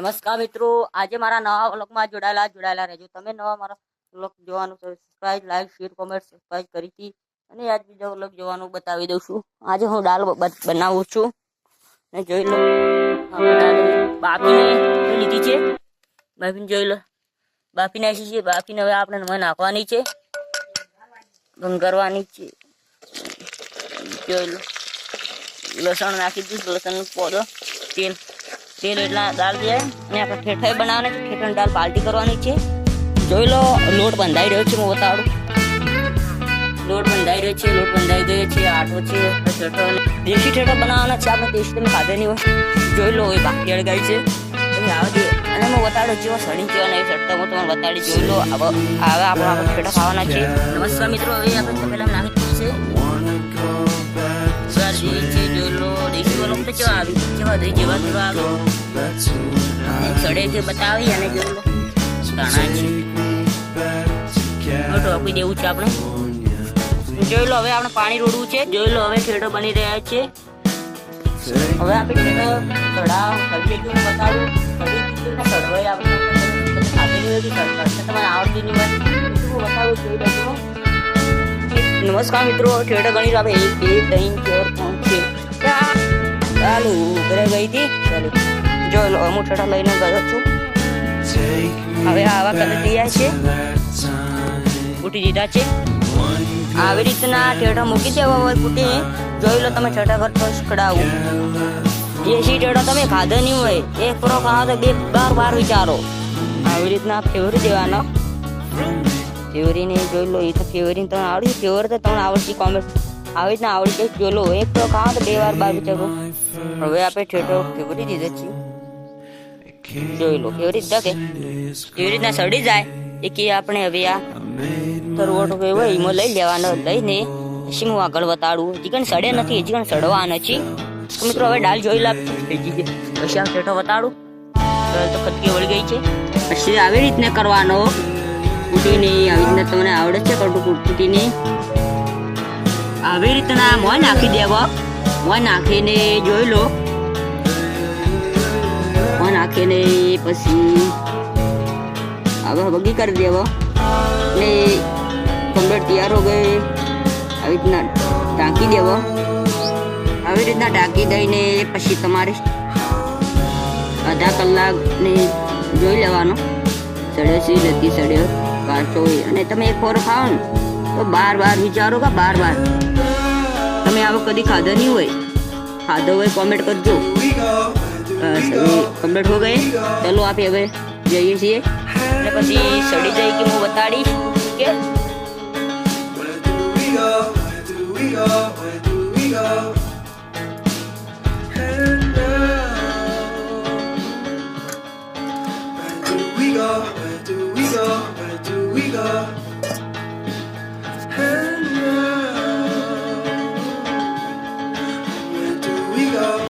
નમસ્કાર મિત્રો. આજે મારા નવા વ્લોગમાં જોડાયેલા જોડાયેલા રહેજો. તમે નવા મારા વ્લોગ જોવાનું subscribe like share comment subscribe કરી હતી અને આજ બીજો વ્લોગ જોવાનું બતાવી દઉં છું. આજે હું દાળ બનાવું છું. ને જોઈ લો. બાપીને લીધી છે. બાફીને જોઈ લો. બાફી નાખી છે. બાફીને હવે આપણે નવા નાખવાની છે. ભંગરવાની છે. જોઈ લો. લસણ નાખી દીધું. લસણ પોદો તેલ તેલ એટલા દાળ દે. અને આપણે ઠેઠાઈ બનાવવાની છે. ઠેઠાની દાળ પાલટી કરવાની છે. જોઈ લો, લોટ બંધાઈ રહ્યો છે, હું બતાડું લોટ બંધાઈ રહ્યો છે, લોટ બંધાઈ ગયો છે આટો છે દેશી ઠેઠો બનાવવાના છે. આપણે દેશી તમે ખાધે નહીં હોય. જોઈ લો, એ બાકી અડગાઈ છે. તમે આવા દે અને હું બતાડું, જેવો સડી છે અને ચડતા હું તમને બતાડી જોઈ લો હવે હવે આપણે આપણે ઠેઠો ખાવાના છે. નમસ્કાર મિત્રો, હવે આપણે પહેલાં નાખી જેવા જેવા આવે. સડે બતાવી અને ધાણા છે. આપી છે આપણે. જોઈ લો હવે આપણે પાણી રોડવું છે. જોઈ લો હવે ખેડો બની રહ્યા છે. હવે આપણે ચડાવ તમારે આવડતી નહીં લેજો નમસ્કાર મિત્રો, ખેડો ગણી આપણે એક, બે, ત્રણ, ચાર, પાંચ, છે ચાલુ ઘરે ગઈ હતી. જોઈ હું ઠેઠા લઈને ગયો છું. હવે આવા કરી તૈયાર છે. ફૂટી દીધા છે. આવી રીતના ઠેઠા મૂકી દેવા હોય ફૂટી જોઈ લો તમે ઠેઠા પર ખડાવું દેશી ઠેઠો તમે ખાધો નહીં હોય. એક પ્રો ખાવા તો બે બાર બાર વિચારો. આવી રીતના ફેવરી દેવાનો. ફેવરીને જોઈ લો એ તો ફેવરીને તમને આવડી ફેવર તો તમને આવડતી કોમેન્ટ આવી રીતના આવડી જાય જોલો, એક તો ખાવ તો બે વાર બાર વિચારો હવે આપણે ઠેઠો ફેવરી દીધો છે જોઈ લો, કેવી રીતના કે કેવી રીતના સડી જાય? એ કે આપણે હવે આ તરવટ હોય, એમાં લઈ લેવાનો, લઈને પછી આગળ બતાડું હજી સડે નથી, હજી કણ સડવા નથી. મિત્રો, હવે ડાલ જોઈ લા. પછી આ ઠેઠો બતાડું તો તો ખતકી વળી ગઈ છે. પછી આવી રીતને કરવાનો. કુટીની, આવી રીતના તમને આવડે છે, કટુ કૂટીને. આવી રીતના મોં નાખી દેવો મોં નાખીને જોઈ લો મોં નાખીને પછી હવે વગી કરી દેવો ને કમ્પ્લેટ તૈયાર હો ગઈ આવી રીતના ઢાંકી દેવો આવી રીતના ઢાંકી દઈને પછી તમારે અડધા કલાકને જોઈ લેવાનો સડ્યો સી નથી સડ્યો કાચો અને તમે એક ફોર ખાઓ ને તો બાર બાર વિચારો કે બાર બાર તમે આવા કદી ખાધા નહીં હોય. ખાધો હોય કોમેન્ટ કરજો. કમ્પ્લીટ હો ગયે. ચલો આપે હવે જઈએ છીએ. અને પછી સડી જાય કે હું બતાડીશ કે Where do we go? Where do we go?